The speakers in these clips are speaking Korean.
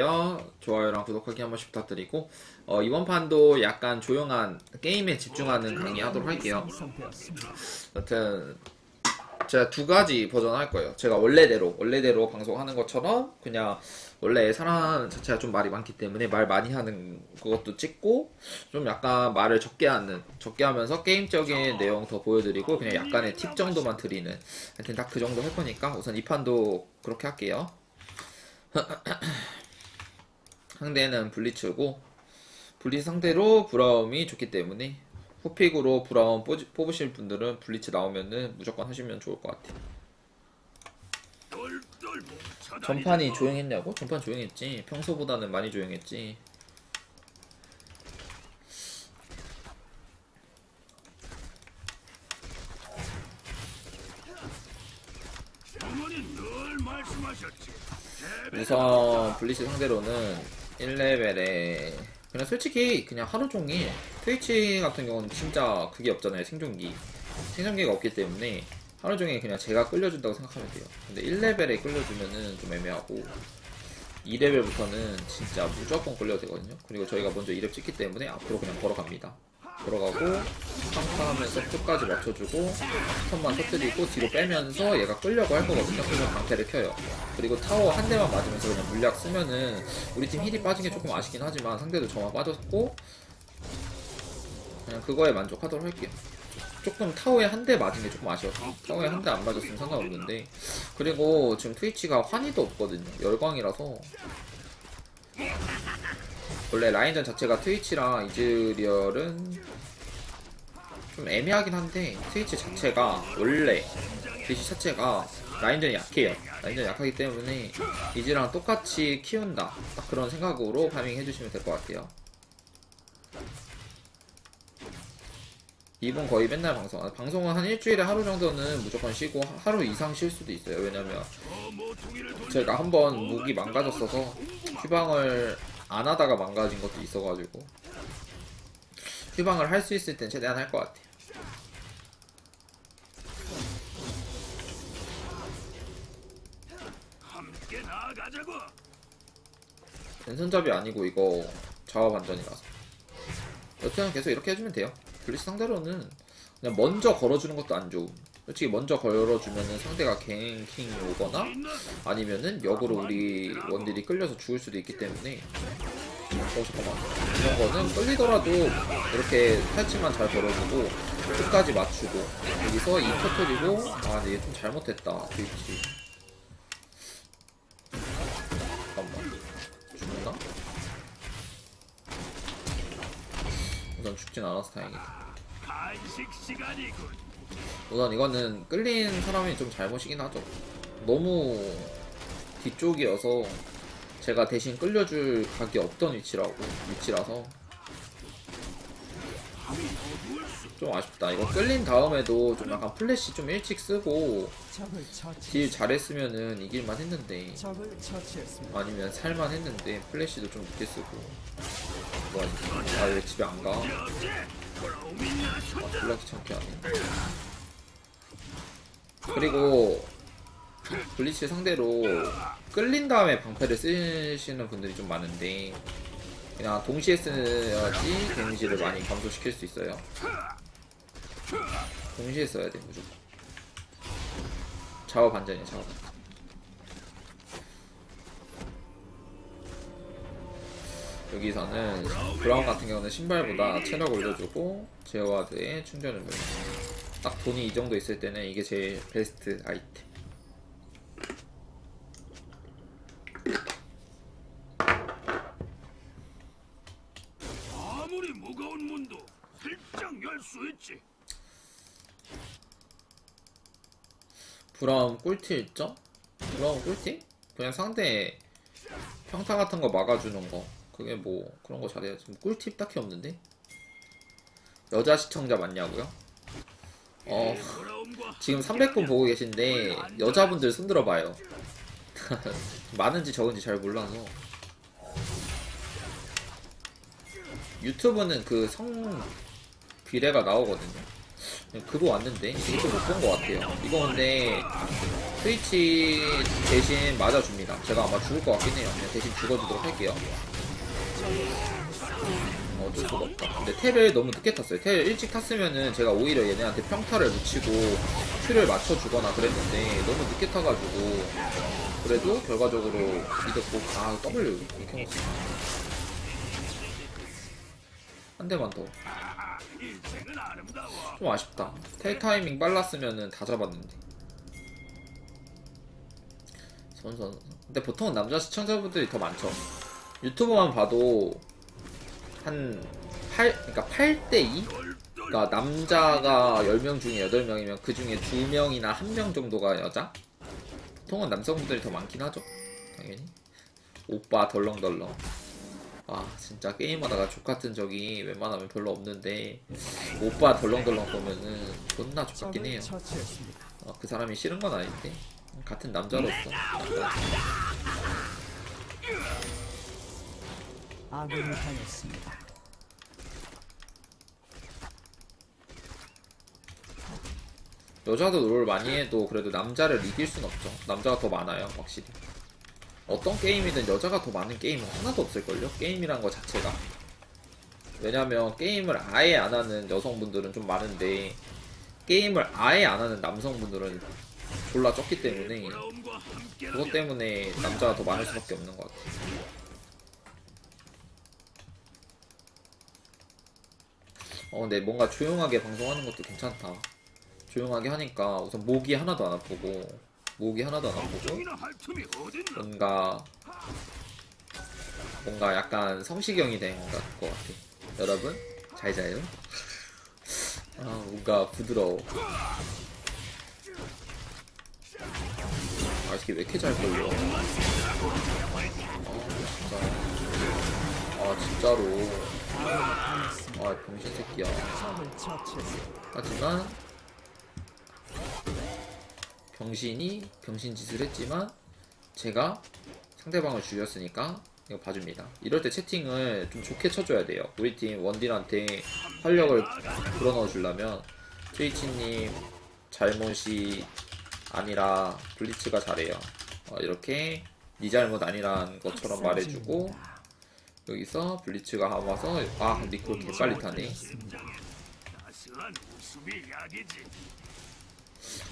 좋아요. 좋아요랑 구독하기 한 번씩 부탁드리고 어, 이번 판도 약간 조용한 게임에 집중하는 강의 하도록 할게요. 여튼 제가 두 가지 버전 할 거예요. 제가 원래대로 원래대로 방송하는 것처럼 그냥 원래 사람 자체가 좀 말이 많기 때문에 말 많이 하는 그것도 찍고 좀 약간 말을 적게 하는 적게 하면서 게임적인 내용 더 보여드리고 그냥 약간의 팁 정도만 드리는 하여튼 딱 그 정도 할 거니까 우선 이 판도 그렇게 할게요. 상대는 블리츠고 블리츠 상대로 브라움이 좋기 때문에 후픽으로 브라운 뽑- 뽑으실 분들은 블리츠 나오면은 무조건 하시면 좋을 것 같아요. 전판이 조용했냐고? 전판 조용했지. 평소보다는 많이 조용했지. 우선 블리츠 상대로는 1레벨에 그냥 솔직히 그냥 하루 종일 트위치 같은 경우는 진짜 그게 없잖아요 생존기. 생존기가 없기 때문에 하루 종일 그냥 제가 끌려준다고 생각하면 돼요. 근데 1레벨에 끌려주면은 좀 애매하고 2레벨부터는 진짜 무조건 끌려도 되거든요. 그리고 저희가 먼저 2렙 찍기 때문에 앞으로 그냥 걸어갑니다 걸어가고 평타하면서 끝까지 맞춰주고 턴만 터뜨리고 뒤로 빼면서 얘가 끌려고 할 거거든요. 그러면 방패를 켜요. 그리고 타워 한 대만 맞으면서 그냥 물약 쓰면은 우리 팀 힐이 빠진 게 조금 아쉽긴 하지만 상대도 저만 빠졌고 그냥 그거에 만족하도록 할게요. 조금 타워에 한 대 맞은 게 조금 아쉬웠어. 타워에 한 대 안 맞았으면 상관없는데 그리고 지금 트위치가 환희도 없거든요. 열광이라서 원래 라인전 자체가 트위치랑 이즈리얼은 좀 애매하긴 한데 트위치 자체가 원래 트위치 자체가 라인전이 약해요. 라인전이 약하기 때문에 이즈랑 똑같이 키운다. 딱 그런 생각으로 파밍 해주시면 될 것 같아요. 이분 거의 맨날 방송. 아, 방송은 한 일주일에 하루 정도는 무조건 쉬고 하- 하루 이상 쉴 수도 있어요. 왜냐면. 제가 한번 무기 망가졌어서 휴방을 안 하다가 망가진 것도 있어가지고 휴방을 할 수 있을 땐 최대한 할 것 같아요. 함께 나아가자고. 왼손잡이 아니고 이거 좌우 반전이라서 여튼 계속 이렇게 해주면 돼요. 블리스 상대로는 그냥 먼저 걸어주는 것도 안 좋음. 솔직히 먼저 걸어주면은 상대가 갱킹 오거나 아니면은 역으로 우리 원딜이 끌려서 죽을 수도 있기 때문에. 어 잠깐만. 이런 거는 끌리더라도 이렇게 탈치만 잘 걸어주고 끝까지 맞추고 여기서 이 터트리고 아 근데 얘좀 잘못했다. 트위치. 잠깐만. 죽나? 우선 죽진 않아서 다행이다 우선 이거는 끌린 사람이 좀 잘못이긴 하죠. 너무 뒤쪽이어서 제가 대신 끌려줄 각이 없던 위치라고 위치라서 좀 아쉽다. 이거 끌린 다음에도 좀 약간 플래시 좀 일찍 쓰고 딜 잘했으면은 이길만 했는데. 아니면 살만 했는데 플래시도 좀 늦게 쓰고 뭐야 아왜 집에 안 가? 아, 졸라 귀찮게 하네. 그리고 블리츠 상대로 끌린 다음에 방패를 쓰시는 분들이 좀 많은데 그냥 동시에 써야지 데미지를 많이 감소시킬 수 있어요. 동시에 써야 돼 무조건. 좌우 반전이야 좌우 반전. 여기서는 브라운 같은 경우는 신발보다 체력 올려주고 제어와드에 충전을 넣 딱 돈이 이 정도 있을 때는 이게 제일 베스트 아이템. 아무리 무거운 문도 슬쩍 열 수 있지. 브라운 꿀팁 있죠? 브라운 꿀팁? 그냥 상대 평타 같은 거 막아주는 거. 그게 뭐 그런 거 잘해야지. 뭐 꿀팁 딱히 없는데? 여자 시청자 맞냐고요? 어 지금 300분 보고 계신데 여자분들 손 들어 봐요. 많은지 적은지 잘 몰라서 유튜브는 그 성 비례가 나오거든요. 그거 왔는데 이거 못 본 것 같아요. 이거 근데 스위치 대신 맞아줍니다. 제가 아마 죽을 것 같긴 해요. 그냥 대신 죽어주도록 할게요. 어, 어쩔 수가 없다. 근데 텔을 너무 늦게 탔어요. 텔 일찍 탔으면은 제가 오히려 얘네한테 평타를 붙이고 큐를 맞춰주거나 그랬는데 너무 늦게 타가지고 그래도 결과적으로 이득고 아 W 이렇게 먹었어. 한 대만 더. 좀 아쉽다. 텔 타이밍 빨랐으면은 다 잡았는데. 선선. 근데 보통은 남자 시청자분들이 더 많죠. 유튜브만 봐도 한 8, 그러니까 8대 2? 그러니까 남자가 10명 중에 8명이면 그 중에 2명이나 1명 정도가 여자? 보통은 남성분들이 더 많긴 하죠. 당연히. 오빠 덜렁덜렁. 아 진짜 게임하다가 족같은 적이 웬만하면 별로 없는데 오빠 덜렁덜렁 보면은 존나 족같긴 해요. 어, 그 사람이 싫은 건 아닌데 같은 남자로서 아군이 당했습니다. 여자도 롤 많이 해도 그래도 남자를 이길 순 없죠 남자가 더 많아요 확실히 어떤 게임이든 여자가 더 많은 게임은 하나도 없을걸요 게임이란 거 자체가 왜냐면 게임을 아예 안 하는 여성분들은 좀 많은데 게임을 아예 안 하는 남성분들은 졸라 적기 때문에 그것 때문에 남자가 더 많을 수밖에 없는 것 같아. 어, 근데 뭔가 조용하게 방송하는 것도 괜찮다. 조용하게 하니까 우선 목이 하나도 안 아프고, 목이 하나도 안 아프고? 뭔가, 뭔가 약간 성시경이 된 것 같아. 여러분, 잘 자요? 아, 뭔가 부드러워. 아, 이게 왜 이렇게 잘 걸려? 아, 진짜. 아, 진짜로. 아, 병신 새끼야. 하지만, 병신이 병신 짓을 했지만, 제가 상대방을 죽였으니까, 이거 봐줍니다. 이럴 때 채팅을 좀 좋게 쳐줘야 돼요. 우리 팀 원딜한테 활력을 불어넣어 주려면, 트위치님 잘못이 아니라 블리츠가 잘해요. 어, 이렇게 네 잘못 아니란 것처럼 말해주고 여기서 블리츠가 와서 아 니콜 개빨리 타네. 따스한 웃음이 약이지.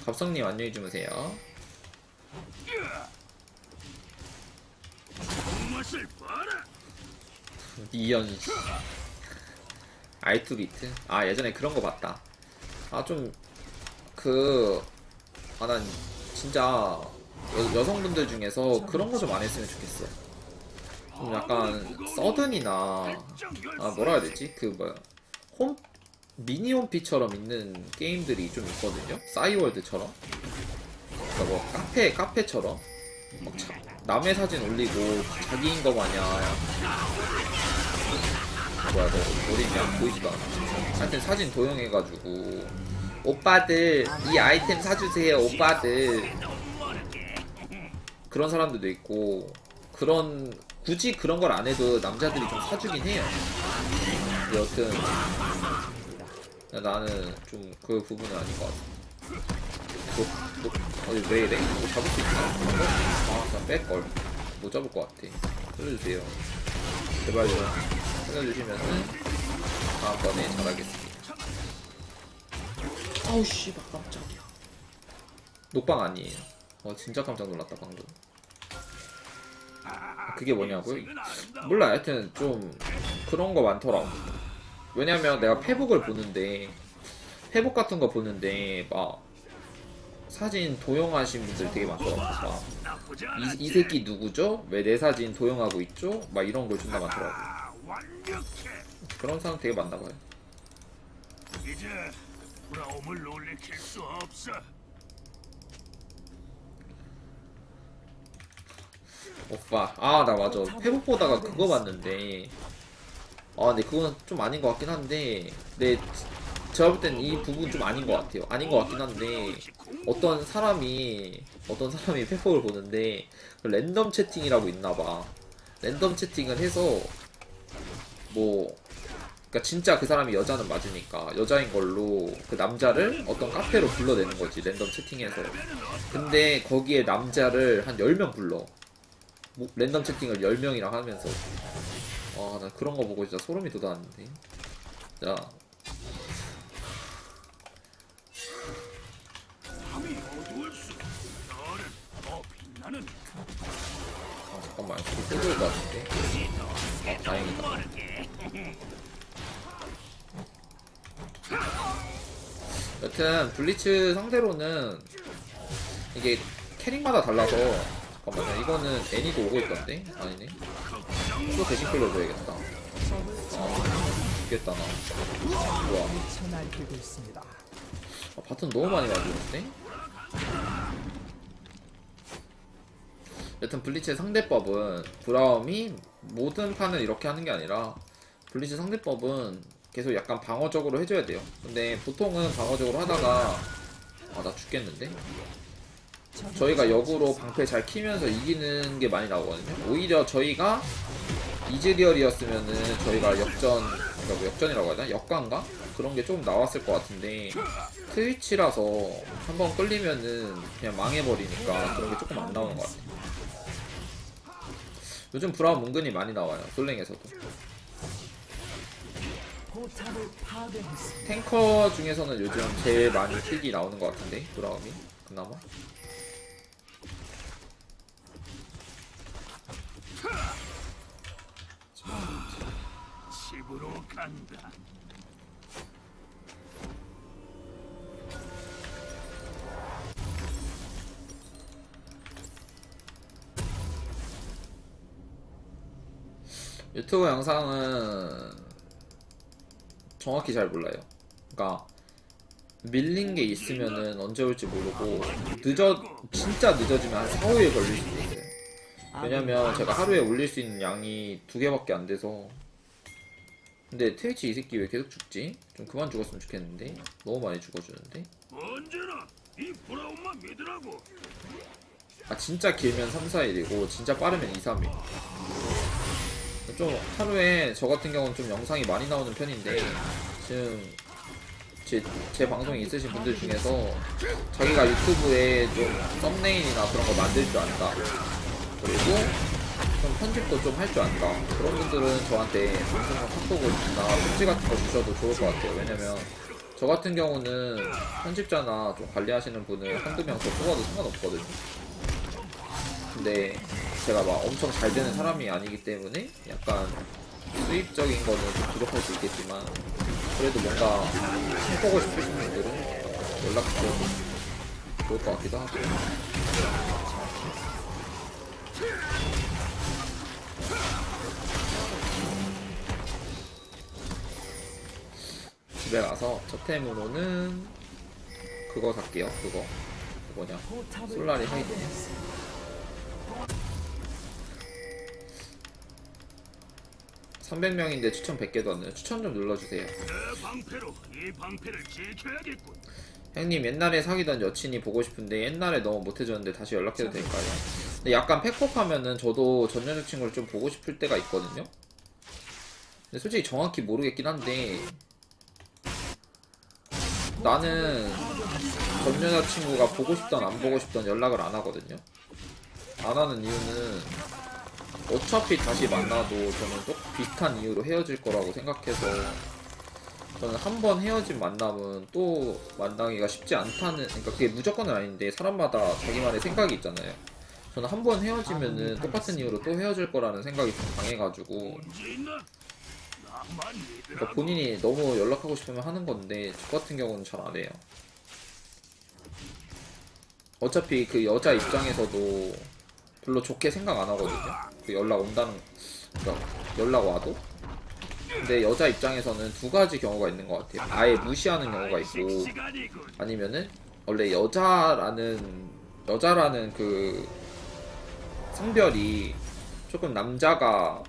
갑성님 안녕히 주무세요. 이연 씨. 알투비트. 아 예전에 그런 거 봤다. 아 좀 그 아 난 진짜 여, 여성분들 중에서 그런 거 좀 안 했으면 좋겠어. 좀 약간 서든이나 아 뭐라 해야 되지? 그 뭐야 홈 미니 홈피처럼 있는 게임들이 좀 있거든요. 싸이월드처럼. 그러니까 뭐 카페 카페처럼 막 자- 남의 사진 올리고 자기인 거 마냥 뭐야 너 어딨냐 보이지도 않아. 하여튼 사진 도용해가지고 오빠들 이 아이템 사주세요 오빠들 그런 사람들도 있고 그런 굳이 그런 걸 안 해도 남자들이 좀 사주긴 해요. 여튼 나는 좀 그 부분은 아닌 것 같아. 너, 너, 어디 왜 이래? 뭐 잡을 수 있나? 아, 나 뺄걸. 못 잡을 것 같아. 살려주세요. 제발요. 살려주시면은 다음번에 잘하겠습니다. 아우, 씨발, 깜짝이야. 녹방 아니에요. 어, 진짜 깜짝 놀랐다, 방금. 아, 그게 뭐냐고요? 몰라 하여튼 좀 그런 거 많더라고 왜냐면 내가 페북을 보는데 페북 같은 거 보는데 막 사진 도용하신 분들 되게 많더라고 막 이. 이 새끼 누구죠? 왜 내 사진 도용하고 있죠? 막 이런 걸 존나 많더라고. 그런 사람 되게 많나 봐요 이제 부러움을 놀래킬 수 없어. 오빠. 아 나 맞아. 페북 보다가 그거 봤는데. 아 근데 그거는 좀 아닌 것 같긴 한데. 내 제가 볼 땐 이 부분 좀 아닌 것 같아요. 아닌 것 같긴 한데 어떤 사람이 어떤 사람이 페북을 보는데 그 랜덤 채팅이라고 있나봐. 랜덤 채팅을 해서 뭐 그러니까 진짜 그 사람이 여자는 맞으니까 여자인 걸로 그 남자를 어떤 카페로 불러내는 거지 랜덤 채팅에서. 근데 거기에 남자를 한 10명 불러 뭐, 랜덤 채팅을 10명이랑 하면서. 아나 그런 거 보고 진짜 소름이 돋았는데. 자. 아, 잠깐만. 이거 뜯을 것 같은데? 아 다행이다. 여튼 블리츠 상대로는 이게 캐릭마다 달라서 잠깐만요. 이거는 애니도 오고 있던데? 아니네. 또 대신 끌려줘야겠다. 아 죽겠다 나? 있습니다. 아, 바튼 너무 많이 맞았는데? 여튼 블리츠의 상대법은 브라움이 모든 판을 이렇게 하는 게 아니라 블리츠 상대법은 계속 약간 방어적으로 해줘야 돼요. 근데 보통은 방어적으로 하다가 아 나 죽겠는데 저희가 역으로 방패 잘 키면서 이기는 게 많이 나오거든요. 오히려 저희가 이즈리얼이었으면은 저희가 역전, 그러니까 뭐 역전이라고 되나? 역관가? 그런 게 조금 나왔을 것 같은데 트위치라서 한번 끌리면은 그냥 망해버리니까 그런 게 조금 안 나오는 것 같아요. 요즘 브라운 은근히 많이 나와요. 솔랭에서도. 탱커 중에서는 요즘 제일 많이 킬이 나오는 것 같은데 브라움이 그나마. 집으로 간다. 유튜브 영상은 정확히 잘 몰라요. 그러니까 밀린 게 있으면은 언제 올지 모르고 늦어 진짜 늦어지면 한 4, 5일 걸릴 수도 있어요. 왜냐면 제가 하루에 올릴 수 있는 양이 두 개밖에 안 돼서 근데 트위치 이 새끼 왜 계속 죽지? 좀 그만 죽었으면 좋겠는데 너무 많이 죽어주는데 언제나 이 브라운만 믿으라고. 아 진짜 길면 3, 4일이고 진짜 빠르면 2, 3일 좀 하루에 저 같은 경우는 좀 영상이 많이 나오는 편인데 지금 제, 제 방송에 있으신 분들 중에서 자기가 유튜브에 좀 썸네일이나 그런 거 만들 줄 안다 그리고 좀 편집도 좀 할 줄 안다. 그런 분들은 저한테 방송용 카톡이나 편지 같은 거 주셔도 좋을 것 같아요. 왜냐면 저 같은 경우는 편집자나 좀 관리하시는 분을 한두 명 더 뽑아도 상관없거든요. 근데 제가 막 엄청 잘 되는 사람이 아니기 때문에 약간 수입적인 거는 좀 부족할 수 있겠지만 그래도 뭔가 해보고 싶으신 분들은 연락 주셔도 좋을 것 같기도 하고 집에 가서 저 템으로는 그거 살게요 그거 뭐냐 포탑을 솔라리 헤이트. 파괴했습니다. 300명인데 추천 100개도 안 돼요. 추천 좀 눌러주세요. 형님 옛날에 사귀던 여친이 보고 싶은데 옛날에 너무 못해줬는데 다시 연락해도 될까요? 근데 약간 팩폭하면은 저도 전 여자친구를 좀 보고 싶을 때가 있거든요. 근데 솔직히 정확히 모르겠긴 한데 나는 전 여자친구가 보고 싶던 안 보고 싶던 연락을 안 하거든요. 안 하는 이유는 어차피 다시 만나도 저는 또 비슷한 이유로 헤어질 거라고 생각해서 저는 한 번 헤어진 만남은 또 만나기가 쉽지 않다는 그러니까 그게 무조건은 아닌데 사람마다 자기만의 생각이 있잖아요. 저는 한 번 헤어지면은 똑같은 이유로 또 헤어질 거라는 생각이 좀 강해가지고 그러니까. 본인이 너무 연락하고 싶으면 하는 건데 저 같은 경우는 잘 안 해요. 어차피 그 여자 입장에서도 별로 좋게 생각 안 하거든요. 그 연락 온다는 그러니까 연락 와도. 근데 여자 입장에서는 두 가지 경우가 있는 것 같아요. 아예 무시하는 경우가 있고. 아니면은 원래 여자라는 여자라는 그 성별이 조금 남자가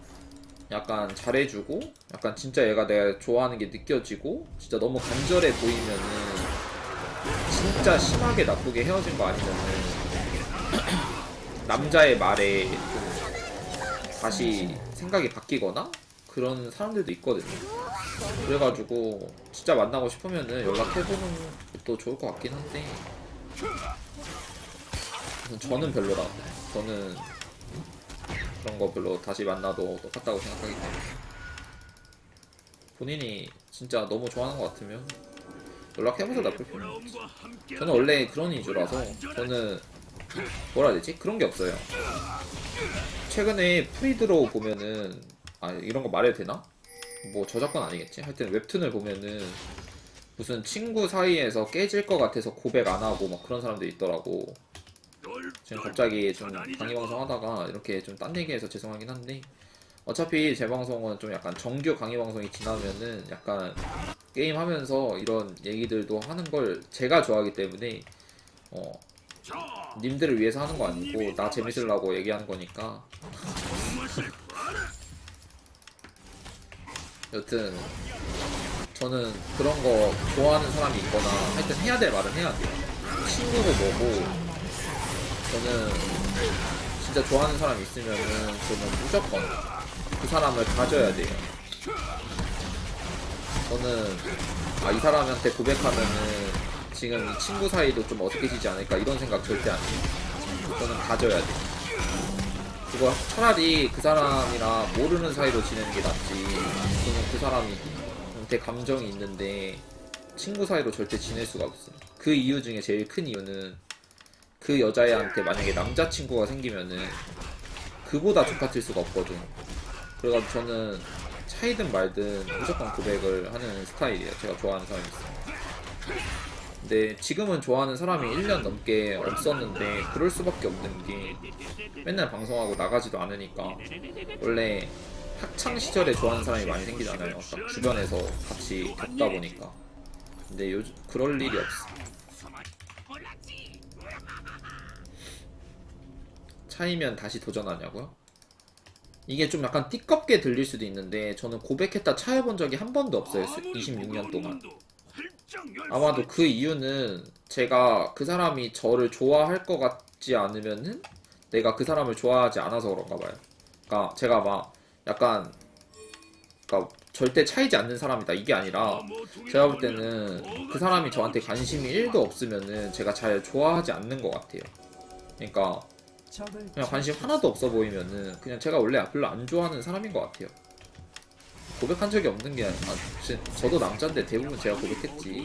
약간 잘해주고 약간 진짜 얘가 내가 좋아하는 게 느껴지고 진짜 너무 간절해 보이면은 진짜 심하게 나쁘게 헤어진 거 아니면은 남자의 말에 좀 다시 생각이 바뀌거나 그런 사람들도 있거든요. 그래가지고 진짜 만나고 싶으면은 연락해보는 것도 좋을 것 같긴 한데 저는 별로라. 저는 그런 거 별로 다시 만나도 똑같다고 생각하기 때문에 본인이 진짜 너무 좋아하는 것 같으면 연락해보자 나쁠 필요 없어. 부러움과 함께 저는 원래 그런 이주라서 저는 뭐라 해야 되지? 그런 게 없어요. 최근에 프리드로 보면은 아 이런 거 말해도 되나? 뭐 저작권 아니겠지? 하여튼 웹툰을 보면은 무슨 친구 사이에서 깨질 것 같아서 고백 안 하고 막 그런 사람들이 있더라고. 널 지금 갑자기 좀 강의 방송 하다가 이렇게 좀 딴 얘기해서 죄송하긴 한데 어차피 제 방송은 좀 약간 정규 강의 방송이 지나면은 약간 게임 하면서 이런 얘기들도 하는 걸 제가 좋아하기 때문에 어 자, 님들을 위해서 하는 거 아니고 나 재밌으려고 얘기하는 거니까. 여튼 저는 그런 거 좋아하는 사람이 있거나 하여튼 해야 될 말은 해야 돼요 친구고 뭐고 저는 진짜 좋아하는 사람이 있으면은 저는 무조건 그 사람을 가져야 돼요. 저는 아 이 사람한테 고백하면은 지금 이 친구 사이도 좀 어색해지지 않을까 이런 생각 절대 안 해요. 저는 가져야 돼 그거 차라리 그 사람이랑 모르는 사이로 지내는 게 낫지. 저는 그 사람이 대 감정이 있는데 친구 사이로 절대 지낼 수가 없어 그 이유 중에 제일 큰 이유는 그 여자애한테 만약에 남자친구가 생기면은 그보다 족같을 수가 없거든 그래가지고 저는 차이든 말든 무조건 고백을 하는 스타일이에요 제가 좋아하는 사람이 있어요 근데 지금은 좋아하는 사람이 1년 넘게 없었는데 그럴 수밖에 없는 게 맨날 방송하고 나가지도 않으니까 원래 학창 시절에 좋아하는 사람이 많이 생기잖아요. 딱 주변에서 같이 겪다 보니까. 근데 요즘 그럴 일이 없어. 차이면 다시 도전하냐고요? 이게 좀 약간 띠껍게 들릴 수도 있는데 저는 고백했다 차여본 적이 한 번도 없어요. 26년 동안. 아마도 그 이유는 제가 그 사람이 저를 좋아할 것 같지 않으면은 내가 그 사람을 좋아하지 않아서 그런가 봐요. 그러니까 제가 막 약간 그러니까 절대 차이지 않는 사람이다 이게 아니라 제가 볼 때는 그 사람이 저한테 관심이 1도 없으면은 제가 잘 좋아하지 않는 것 같아요. 그러니까 그냥 관심 하나도 없어 보이면은 그냥 제가 원래 별로 안 좋아하는 사람인 것 같아요. 고백한 적이 없는 게 아, 진- 저도 남자인데 대부분 제가 고백했지. 이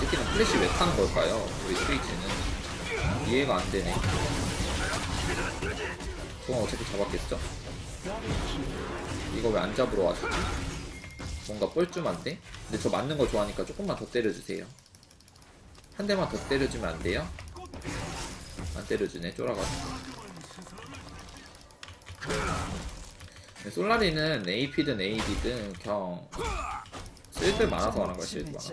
새끼는 플래시 왜 타는 걸까요? 우리 스위치는 이해가 안 되네. 그건 어차피 잡았겠죠? 이거 왜 안 잡으러 왔지? 뭔가 뻘쭘한데? 근데 저 맞는 거 좋아하니까 조금만 더 때려주세요. 한 대만 더 때려주면 안 돼요? 안 때려주네, 쫄아가지고. 네, 솔라리는 AP든 AD든 그냥 쓸데 많아서 하는 거야, 쓸데 많아서.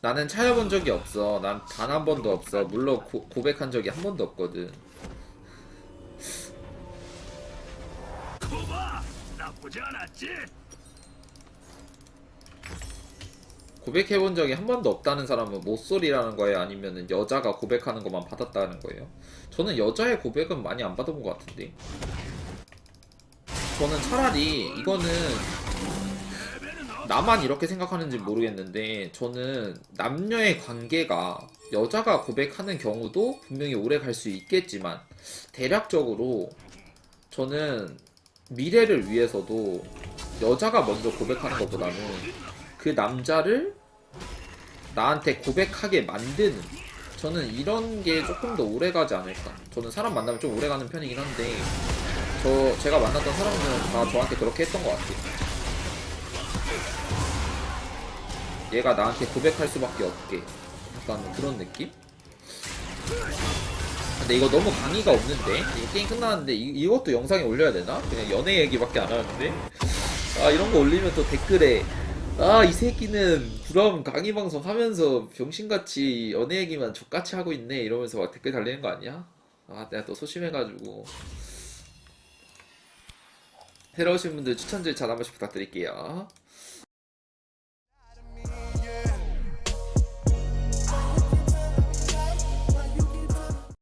나는 차여본 적이 없어. 난 단 한 번도 없어. 물론 고, 고백한 적이 한 번도 없거든. 나쁘지 않았지. 고백해본 적이 한 번도 없다는 사람은 모쏠이라는 거예요? 아니면 여자가 고백하는 것만 받았다는 거예요? 저는 여자의 고백은 많이 안 받아본 것 같은데. 저는 차라리 이거는 나만 이렇게 생각하는지 모르겠는데 저는 남녀의 관계가 여자가 고백하는 경우도 분명히 오래 갈 수 있겠지만 대략적으로 저는 미래를 위해서도 여자가 먼저 고백하는 것보다는 그 남자를 나한테 고백하게 만드는 저는 이런 게 조금 더 오래 가지 않을까. 저는 사람 만나면 좀 오래 가는 편이긴 한데 저 제가 만났던 사람들은 다 저한테 그렇게 했던 것 같아요. 얘가 나한테 고백할 수밖에 없게 약간 그런 느낌? 근데 이거 너무 강의가 없는데 게임 끝나는데 이, 이것도 영상에 올려야 되나? 그냥 연애 얘기밖에 안 하는데 아 이런 거 올리면 또 댓글에 아 이 새끼는 그럼 강의 방송 하면서 병신같이 연애 얘기만 족같이 하고 있네 이러면서 막 댓글 달리는 거 아니야? 아 내가 또 소심해가지고 새로 오신 분들 추천 절차 한 번씩 부탁드릴게요